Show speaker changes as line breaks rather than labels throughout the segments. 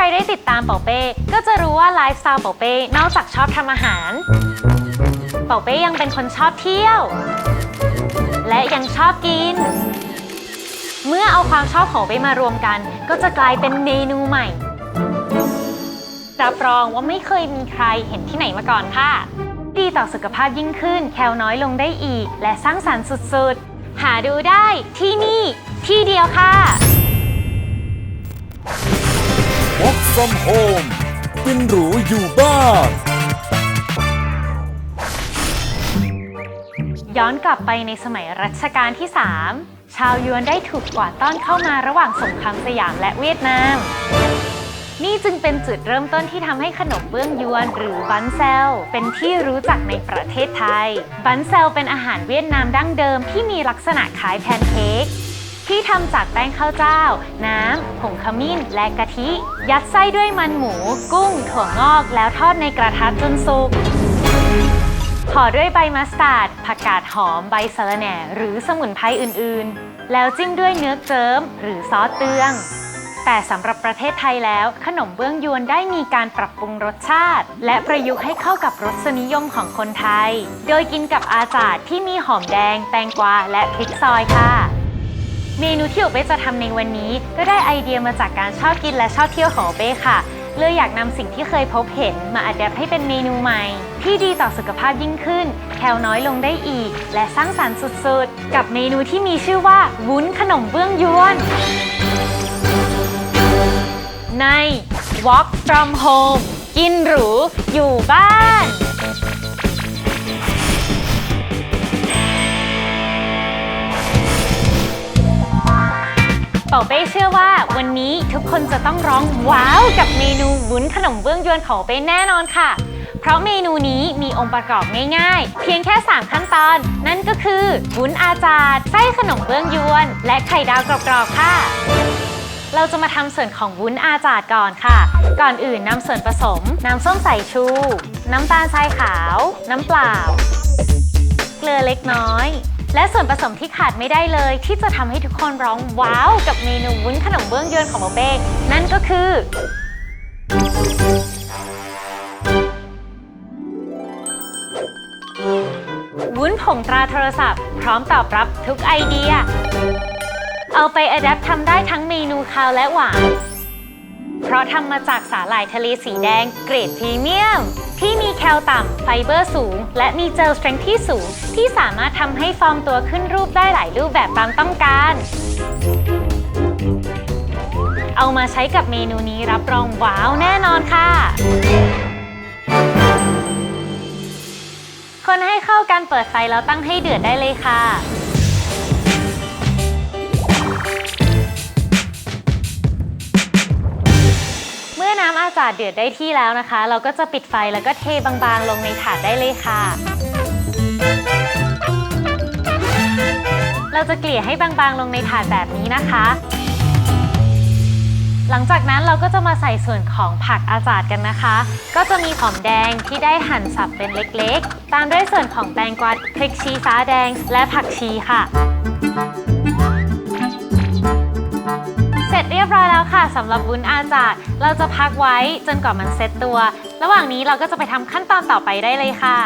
รได้ติดตามเป่าเป้ ก็จะรู้ว่าไลฟ์สไตล์เป่าเป้ นอกจากชอบทำอาหาร เป่าเป้ยังเป็นคนชอบเที่ยว และยังชอบกิน เมื่อเอาความชอบของเป้มารวมกัน ก็จะกลายเป็นเมนูใหม่รับรองว่าไม่เคยมีใครเห็นที่ไหนมาก่อนค่ะ ดีต่อสุขภาพยิ่งขึ้น แคลน้อยลงได้อีก และสร้างสรรค์สุดๆ หาดูได้ที่นี่ที่เดียวค่ะ
from home กินหรูอยู่บ้าน
ย้อนกลับไปในสมัยรัชกาลที่ 3 ชาวยวนได้ถูกกวาดต้อนเข้ามาระหว่างสงครามสยามและเวียดนาม นี่จึงเป็นจุดเริ่มต้นที่ทำให้ขนมเบื้องยวนหรือบันเซล เป็นที่รู้จักในประเทศไทย บันเซลเป็นอาหารเวียดนามดั้งเดิมที่มีลักษณะคล้ายแพนเค้ก ที่ทำจากแป้งข้าวเจ้า น้ำผงขมิ้นและกะทิ ยัดไส้ด้วยมันหมู กุ้ง ถั่วงอก แล้วทอดในกระทะจนสุกห่อด้วยใบมัสตาร์ดผักกาดหอมใบสะระแหน่ หรือสมุนไพรอื่นๆ แล้วจิ้มด้วยเนื้อเจิมหรือซอสเตือง แต่สำหรับประเทศไทยแล้ว ขนมเบื้องยวนได้มีการปรับปรุงรสชาติ และประยุกต์ให้เข้ากับรสนิยมของคนไทย โดยกินกับอาจาดที่มีหอมแดง แตงกวาและพริกซอยค่ะ เมนูที่โอเป้จะทำในวันนี้ ก็ได้ไอเดียมาจากการชอบกินและชอบเที่ยวของโอเป้ค่ะเลยอยากนำสิ่งที่เคยพบเห็นมาอัดแอปให้เป็นเมนูใหม่ ที่ดีต่อสุขภาพยิ่งขึ้น แคลน้อยลงได้อีก และสร้างสรรค์สุดๆ กับเมนูที่มีชื่อว่า วุ้นขนมเบื้องยวน ใน Walk from Home กินหรู อยู่บ้าน เป่าเป้เชื่อว่าวันนี้ทุกคนจะต้องร้องว้าวกับเมนูวุ้นขนมเบื้องยวนของเป้แน่นอนค่ะ เพราะเมนูนี้มีองค์ประกอบง่ายๆ เพียงแค่ 3 ขั้นตอน นั่นก็คือวุ้นอาจาดไส้ขนมเบื้องยวน และไข่ดาวกรอบๆค่ะเราจะมาทำส่วนของวุ้นอาจาดก่อนค่ะ ก่อนอื่นนำส่วนผสม น้ำส้มสายชู น้ำตาลทรายขาว น้ำเปล่า เกลือเล็กน้อย และส่วนผสมที่ขาดไม่ได้เลย ที่จะทำให้ทุกคนร้องว้าวกับเมนูวุ้นขนมเบื้องยวนของโมเป้นั่นก็คือ วุ้นผงตราโทรศัพท์ พร้อมตอบรับทุกไอเดีย เอาไปอัดแอปทำได้ทั้งเมนูคาวและหวาน เพราะทำมาจากสาหร่ายทะเลสีแดงเกรดพรีเมียม ที่มีแคลต่ำไฟเบอร์สูง และมีเจลสเตรนท์ที่สูง ที่สามารถทำให้ฟอร์มตัวขึ้นรูปได้หลายรูปแบบตามต้องการ เอามาใช้กับเมนูนี้รับรองว้าวแน่นอนค่ะ คนให้เข้ากันเปิดไฟแล้วตั้งให้เดือดได้เลยค่ะ น้ำอาจาดเดือดได้ที่แล้วนะคะ เราก็จะปิดไฟแล้วก็เทบางๆ ลงในถาดได้เลยค่ะ เราจะเกลี่ยให้บางๆ ลงในถาดแบบนี้นะคะ หลังจากนั้นเราก็จะมาใส่ส่วนของผักอาจาดกันนะคะ ก็จะมีหอมแดงที่ได้หั่นสับเป็นเล็กๆ ตามด้วยส่วนของแตงกวาพริกชี้ฟ้าแดงและผักชีค่ะ เรียบร้อยแล้วค่ะสำหรับวุ้นอาจาดเราจะพักไว้จนกว่ามันเซ็ตตัว ระหว่างนี้เราก็จะไปทำขั้นตอนต่อไปได้เลยค่ะ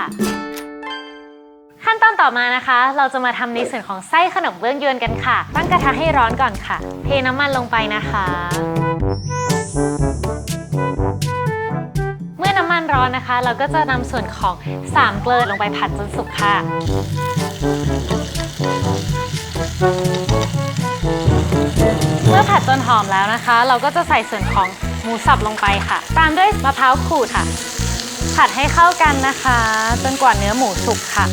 ขั้นตอนต่อมานะคะ เราจะมาทำในส่วนของไส้ขนมเบื้องยวนกันค่ะ ตั้งกระทะให้ร้อนก่อนค่ะ เทน้ำมันลงไปนะคะ เมื่อน้ำมันร้อนนะคะ เราก็จะนำส่วนของสามเกลือลงไปผัดจนสุกค่ะ อผัดจนหอมแล้วนะคะ เราก็จะใส่ส่วนของหมูสับลงไปค่ะ ตามด้วยมะพร้าวขูดค่ะ ผัดให้เข้ากันนะคะ จนกว่าเนื้อหมูสุกค่ะ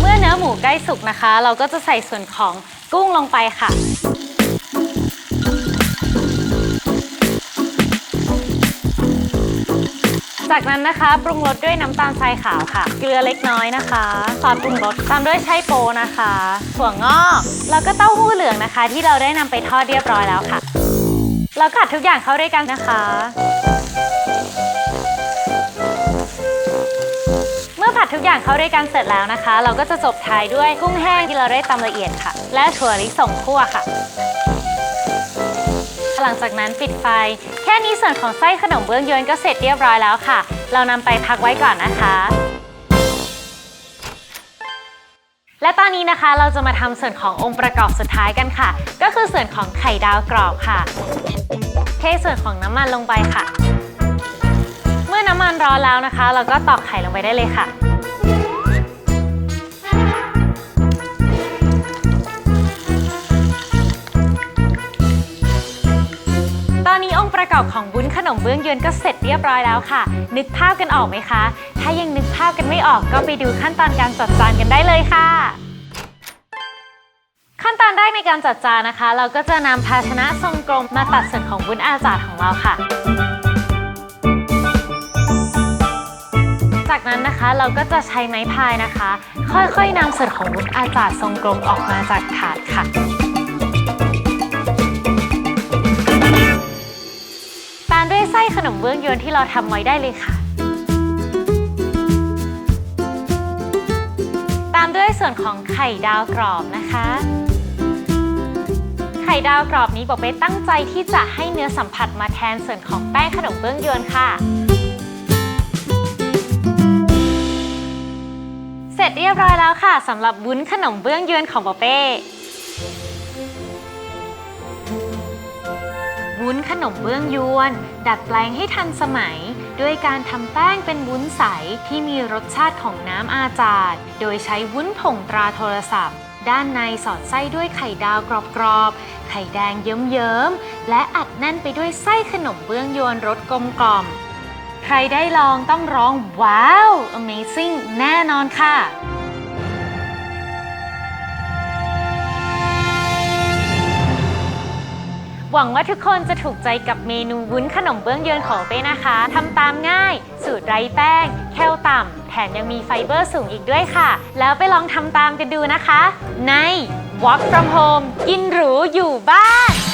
เมื่อเนื้อหมูใกล้สุกนะคะ เราก็จะใส่ส่วนของกุ้งลงไปค่ะ จากนั้นนะคะปรุงรสด้วยน้ำตาลทรายขาวค่ะ เกลือเล็กน้อยนะคะซอสปรุงรสตามด้วยไชโปนะคะถั่วงอกแล้วก็เต้าหู้เหลืองนะคะ ที่เราได้นำไปทอดเรียบร้อยแล้วค่ะแล้วกัดทุกอย่างเข้าด้วยกันนะคะเมื่อผัดผัดทุกอย่างเข้าด้วยกันเสร็จแล้วนะคะ เราก็จะจบท้ายด้วยกุ้งแห้งที่เราได้ตำละเอียดค่ะ และถั่วลิสงคั่วค่ะ หลังจากนั้นปิดไฟ แค่นี้ส่วนของไส้ขนมเบื้องยวนก็เสร็จเรียบร้อยแล้วค่ะ เรานำไปพักไว้ก่อนนะคะ และตอนนี้นะคะเราจะมาทำส่วนขององค์ประกอบสุดท้ายกันค่ะ ก็คือส่วนของไข่ดาวกรอบค่ะ เทส่วนของน้ำมันลงไปค่ะ เมื่อน้ำมันร้อนแล้วนะคะ เราก็ตอกไข่ลงไปได้เลยค่ะ ประกอบของวุ้นขนมเบื้องยวนก็เสร็จเรียบร้อยแล้วค่ะ นึกภาพกันออกไหมคะ ถ้ายังนึกภาพกันไม่ออกก็ไปดูขั้นตอนการจัดจานกันได้เลยค่ะ ขั้นตอนแรกในการจัดจานนะคะ เราก็จะนำภาชนะทรงกลมมาตัดส่วนของวุ้นอาจาดของเราค่ะ จากนั้นนะคะเราก็จะใช้ไม้พายนะคะ ค่อยๆนำส่วนของวุ้นอาจาดทรงกลมออกมาจากถาดค่ะ ไส้ขนมเบื้องยวนที่เราทำไว้ได้เลยค่ะ ตามด้วยส่วนของไข่ดาวกรอบนะคะ ไข่ดาวกรอบนี้บอกไปตั้งใจที่จะให้เนื้อสัมผัสมาแทนส่วนของแป้งขนมเบื้องยวนค่ะเสร็จเรียบร้อยแล้วค่ะสำหรับวุ้นขนมเบื้องยวนของปอเป้ วุ้นขนมเบื้องยวน ดัดแปลงให้ทันสมัย ด้วยการทำแป้งเป็นวุ้นใสที่มีรสชาติของน้ำอาจาดโดยใช้วุ้นผงตราโทรศัพท์ ด้านในสอดไส้ด้วยไข่ดาวกรอบๆ ไข่แดงเยิ้มๆ และอัดแน่นไปด้วยไส้ขนมเบื้องยวนรสกลมกล่อม ใครได้ลองต้องร้องว้าว Amazing แน่นอนค่ะ วังว่าทุกคนจะถูกใจกับเมนูวุ้นขนมเบื้องเยือนของเป้นะคะทำตามง่าย สูตรไร้แป้ง แคลต่ำแถมยังมีไฟเบอร์สูงอีกด้วยค่ะ แล้วไปลองทำตามกันดูนะคะ ใน Walk from Home กินหรูอยู่บ้าน